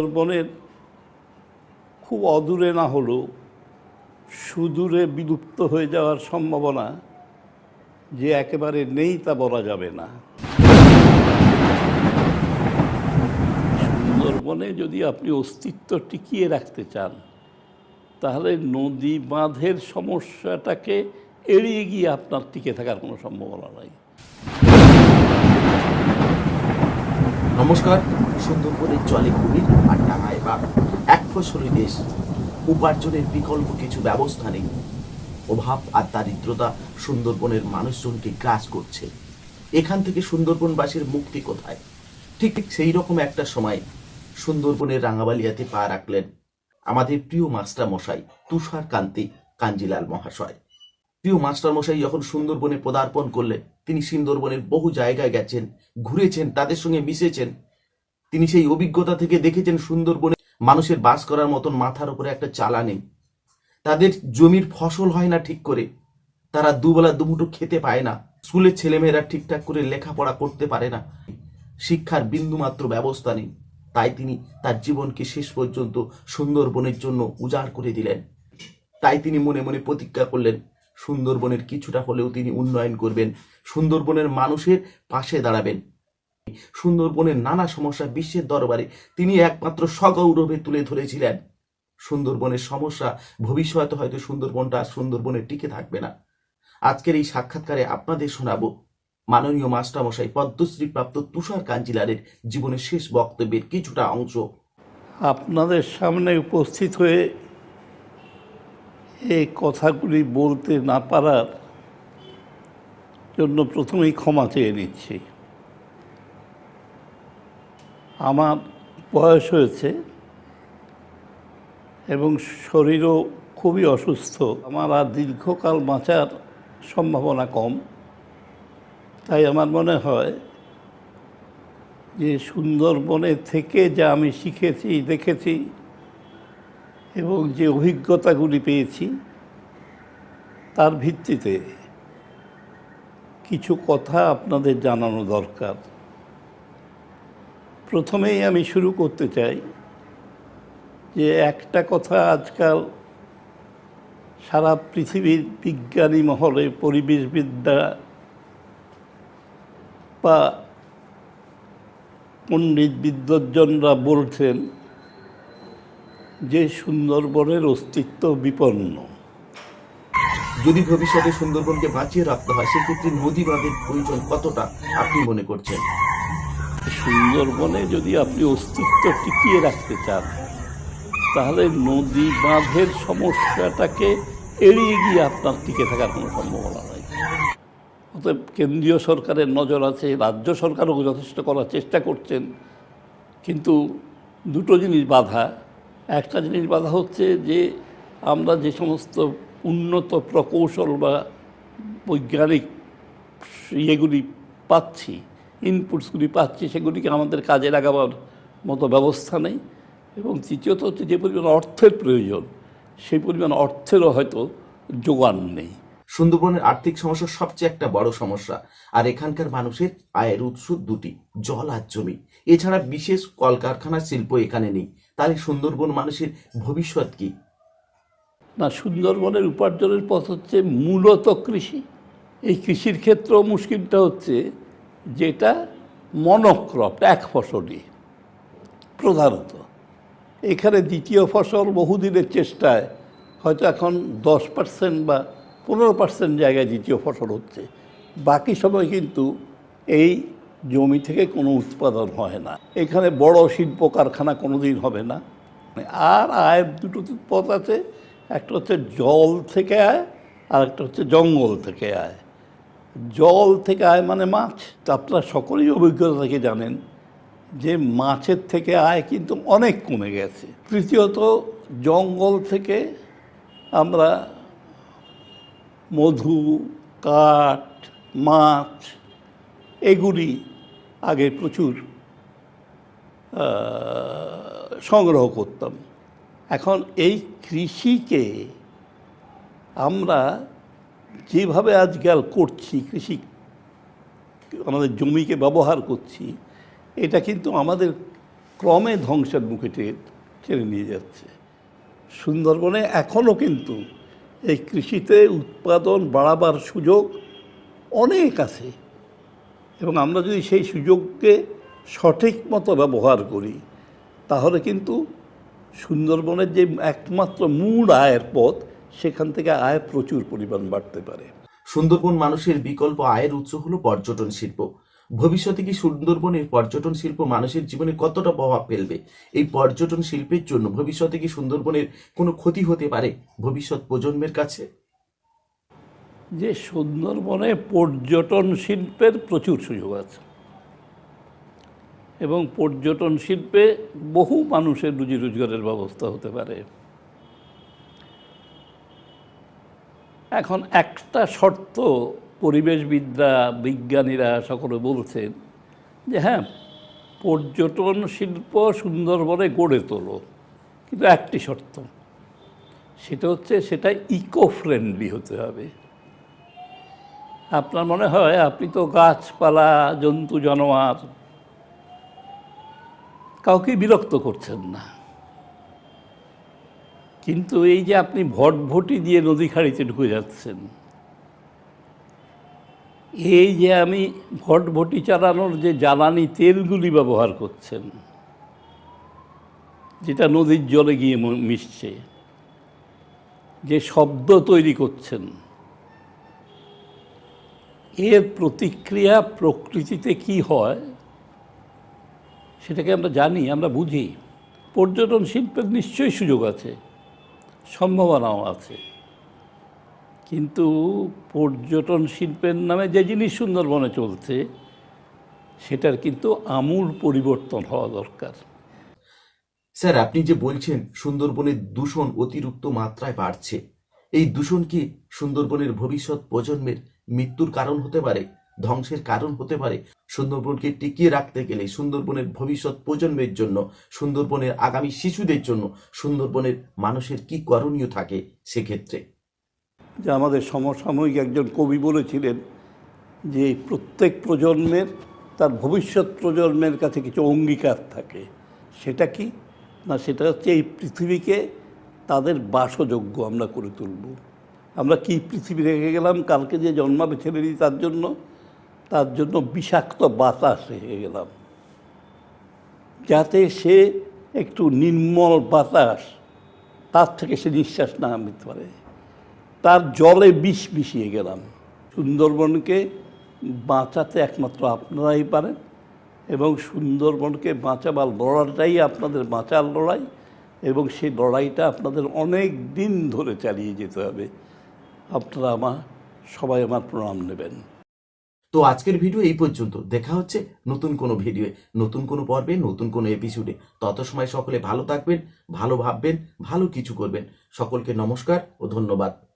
সুন্দরবনের খুব অদূরে না হলেও সুদূরে বিলুপ্ত হয়ে যাওয়ার সম্ভাবনা যে একেবারে নেই তা বলা যাবে না। সুন্দরবনে যদি আপনি অস্তিত্ব টিকিয়ে রাখতে চান, তাহলে নদী বাঁধের সমস্যাটাকে এড়িয়ে গিয়ে আপনার টিকে থাকার কোনো সম্ভাবনা নাই। নমস্কার, সুন্দরবনের জলে কুমির আর ডাঙায় বাঘ এক ফসলি দেশ। উপার্জনের বিকল্প কিছু ব্যবস্থা নেই। অভাব আর দারিদ্রতা সুন্দরবনের মানুষজনকে গ্রাস করছে। এখান থেকে সুন্দরবনবাসীর মুক্তি কোথায়? ঠিক ঠিক সেই রকম একটা সময় সুন্দরবনের রাঙাবালিয়াতে পা রাখলেন আমাদের প্রিয় মাস্টার মশাই তুষার কান্তি কাঞ্জিলাল মহাশয়। প্রিয় মাস্টার মশাই যখন সুন্দরবনে পদার্পণ করলেন তিনি সুন্দরবনের বহু জায়গায় গেছেন, ঘুরেছেন, তাদের সঙ্গে মিশেছেন। তিনি সেই অভিজ্ঞতা থেকে দেখেছেন সুন্দরবনে মানুষের বাস করার মতন মাথার উপরে একটা চালা নেই। তাদের জমির ফসল হয় না ঠিক করে। তারা দুবেলা দুমুঠো খেতে পায় না। স্কুলের ছেলেমেয়েরা ঠিকঠাক করে লেখাপড়া করতে পারে না। শিক্ষার বিন্দুমাত্র ব্যবস্থা নেই। তাই তিনি তার জীবনকে শেষ পর্যন্ত সুন্দরবনের জন্য উজাড় করে দিলেন। তাই তিনি মনে মনে প্রতিজ্ঞা করলেন সুন্দরবনের কিছুটা হলেও তিনি উন্নয়ন করবেন, সুন্দরবনের মানুষের পাশে দাঁড়াবেন। সুন্দরবনের নানা সমস্যা বিশ্বের দরবারে তিনি একমাত্র সগৌরবে তুলে ধরেছিলেন। সুন্দরবনের সমস্যা ভবিষ্যতে হয়তো সুন্দরবনটা সুন্দরবনে টিকে থাকবে না। আজকের এই সাক্ষাৎকারে আপনাদের শোনাবো, মাননীয় মাস্টারমশাই পদ্মশ্রী প্রাপ্ত তুষার কাঞ্জিলারের জীবনের শেষ বক্তব্যের কিছুটা অংশ। আপনাদের সামনে উপস্থিত হয়ে এই কথাগুলি বলতে না পারার জন্য প্রথমেই ক্ষমা চেয়ে নিচ্ছি। আমার বয়স হয়েছে এবং শরীরও খুবই অসুস্থ। আমার আর দীর্ঘকাল বাঁচার সম্ভাবনা কম। তাই আমার মনে হয় যে সুন্দরবনে থেকে যা আমি শিখেছি, দেখেছি এবং যে অভিজ্ঞতাগুলি পেয়েছি, তার ভিত্তিতে কিছু কথা আপনাদের জানানো দরকার। প্রথমেই আমি শুরু করতে চাই যে একটা কথা আজকাল সারা পৃথিবীর বিজ্ঞানী মহলে পরিবেশবিদ্যা বা পণ্ডিত বিদ্বজ্জনরা বলছেন যে সুন্দরবনের অস্তিত্ব বিপন্ন। যদি ভবিষ্যতে সুন্দরবনকে বাঁচিয়ে রাখতে হয় সেক্ষেত্রে নদী বাঁধের প্রয়োজন কতটা আপনি মনে করছেন? সুন্দরবনে যদি আপনি অস্তিত্ব টিকিয়ে রাখতে চান তাহলে নদী বাঁধের সমস্যাটাকে এড়িয়ে গিয়ে আপনার টিকে থাকার কোনো সম্ভাবনা নাই। অতএব কেন্দ্রীয় সরকারের নজর আছে রাজ্য সরকারও যথেষ্ট করার চেষ্টা করছেন কিন্তু দুটো জিনিস বাধা। একটা জিনিস বাধা হচ্ছে যে আমরা যে সমস্ত উন্নত প্রকৌশল বা বৈজ্ঞানিক ইয়েগুলি পাচ্ছি ইনপুটসগুলি পাচ্ছি, সেগুলিকে আমাদের কাজে লাগাবার মতো ব্যবস্থা নেই। এবং তৃতীয়ত হচ্ছে যে পরিমাণ অর্থের প্রয়োজন, সেই পরিমাণ অর্থেরও হয়তো যোগান নেই। সুন্দরবনের আর্থিক সমস্যা সবচেয়ে একটা বড় সমস্যা, আর এখানকার মানুষের আয়ের উৎস দুটি, জল আর জমি। এছাড়া বিশেষ কলকারখানা শিল্প এখানে নেই। তাহলে সুন্দরবন মানুষের ভবিষ্যৎ কি? না, সুন্দরবনের উপার্জনের পথ হচ্ছে মূলত কৃষি। এই কৃষির ক্ষেত্রেও মুশকিলটা হচ্ছে যেটা মনোক্রপ এক ফসলি প্রধানত। এখানে দ্বিতীয় ফসল বহুদিনের চেষ্টায় হয়তো এখন দশ পার্সেন্ট বা পনেরো পার্সেন্ট জায়গায় দ্বিতীয় ফসল হচ্ছে। বাকি সময় কিন্তু এই জমি থেকে কোনো উৎপাদন হয় না। এখানে বড় শিল্প কারখানা কোনো দিন হবে না। আর আয়ের দুটো পথ আছে, একটা হচ্ছে জল থেকে আয়, আর একটা হচ্ছে জঙ্গল থেকে আয়। জল থেকে আয় মানে মাছ। তা আপনারা সকলেই অভিজ্ঞতা থেকে জানেন যে মাছের থেকে আয় কিন্তু অনেক কমে গেছে। তৃতীয়ত, জঙ্গল থেকে আমরা মধু, কাঠ, মাছ, এগুলি আগে প্রচুর সংগ্রহ করতাম। এখন এই কৃষিকে আমরা যেভাবে আজকাল করছি, কৃষি আমাদের জমিকে ব্যবহার করছি, এটা কিন্তু আমাদের ক্রমে ধ্বংসের মুখে টেনে নিয়ে যাচ্ছে। সুন্দরবনে এখনও কিন্তু এই কৃষিতে উৎপাদন বাড়াবার সুযোগ অনেক আছে। এবং আমরা যদি সেই সুযোগকে সঠিক মতো ব্যবহার করি, তাহলে কিন্তু সুন্দরবনের যে একমাত্র মূল আয়ের পথ, সেখান থেকে আয় প্রচুর পরিমাণ বাড়তে পারে। সুন্দরবন মানুষের বিকল্প আয়ের উৎস হলো পর্যটন শিল্প। ভবিষ্যতে কি সুন্দরবনের পর্যটন শিল্প মানুষের জীবনে কতটা প্রভাব ফেলবে? এই পর্যটন শিল্পের জন্য ভবিষ্যতে কি সুন্দরবনের কোনো ক্ষতি হতে পারে ভবিষ্যৎ প্রজন্মের কাছে? যে সুন্দরবনে পর্যটন শিল্পের প্রচুর সুযোগ আছে। এবং পর্যটন শিল্পে বহু মানুষের রুজি রোজগারের ব্যবস্থা হতে পারে। এখন একটা শর্ত পরিবেশবিদরা, বিজ্ঞানীরা সকলে বলছেন যে হ্যাঁ পর্যটন শিল্প সুন্দরবনে গড়ে তোলো। কিন্তু একটি শর্ত, সেটা হচ্ছে সেটা ইকো ফ্রেন্ডলি হতে হবে। আপনার মনে হয় আপনি তো গাছপালা, জন্তু, জানোয়ার, কাউকে বিরক্ত করছেন না। কিন্তু এই যে আপনি ভটভটি দিয়ে নদী খাড়িতে ঢুকে যাচ্ছেন, এই যে আমি ভটভটি চালানোর যে জ্বালানি তেলগুলি ব্যবহার করছেন, যেটা নদীর জলে গিয়ে মিশছে, যে শব্দ তৈরি করছেন এর প্রতিক্রিয়া প্রকৃতিতে কি হয়, সেটাকে আমরা জানি, আমরা বুঝি। পর্যটন শিল্পের নিশ্চয়ই সুযোগ আছে, সম্ভাবনাও আছে। কিন্তু পর্যটন শিল্পের নামে যে জিনিস সুন্দরবনে চলছে, সেটার কিন্তু আমূল পরিবর্তন হওয়া দরকার। স্যার, আপনি যে বলছেন, সুন্দরবনের দূষণ অতিরিক্ত মাত্রায় বাড়ছে এই দূষণ কি সুন্দরবনের ভবিষ্যৎ প্রজন্মের মৃত্যুর কারণ হতে পারে, ধ্বংসের কারণ হতে পারে? সুন্দরবনকে টিকিয়ে রাখতে গেলে সুন্দরবনের ভবিষ্যৎ প্রজন্মের জন্য, সুন্দরবনের আগামী শিশুদের জন্য সুন্দরবনের মানুষের কি করণীয় থাকে সেক্ষেত্রে? যে আমাদের সমসাময়িক একজন কবি বলেছিলেন যে প্রত্যেক প্রজন্মের তার ভবিষ্যৎ প্রজন্মের কাছে কিছু অঙ্গীকার থাকে। সেটা কি? না, সেটা হচ্ছে এই পৃথিবীকে তাদের বাসযোগ্য আমরা করে তুলব। আমরা কি পৃথিবী রেখে গেলাম? কালকে যে জন্মাবে ছেলেটি, তার জন্য তার জন্য বিষাক্ত বাতাস রেখে গেলাম। যাতে সে একটু নির্মল বাতাস, তার থেকে সে নিঃশ্বাস না নিতে পারে। তার জলে বিষ মিশিয়ে গেলাম। সুন্দরবনকে বাঁচাতে একমাত্র আপনারাই পারেন এবং সুন্দরবনকে বাঁচাবার লড়াইটাই আপনাদের বাঁচার লড়াই। এবং সেই লড়াইটা আপনাদের অনেক দিন ধরে চালিয়ে যেতে হবে। আপনারা আমার, সবাই আমার প্রণাম নেবেন। তো আজকের ভিডিও এই পর্যন্ত। দেখা হচ্ছে নতুন কোনো ভিডিও নতুন কোনো পর্বে, নতুন কোনো এপিসোডে তত সময় সকলে ভালো থাকবেন, ভালো ভাববেন, ভালো কিছু করবেন। সকলকে নমস্কার ও ধন্যবাদ।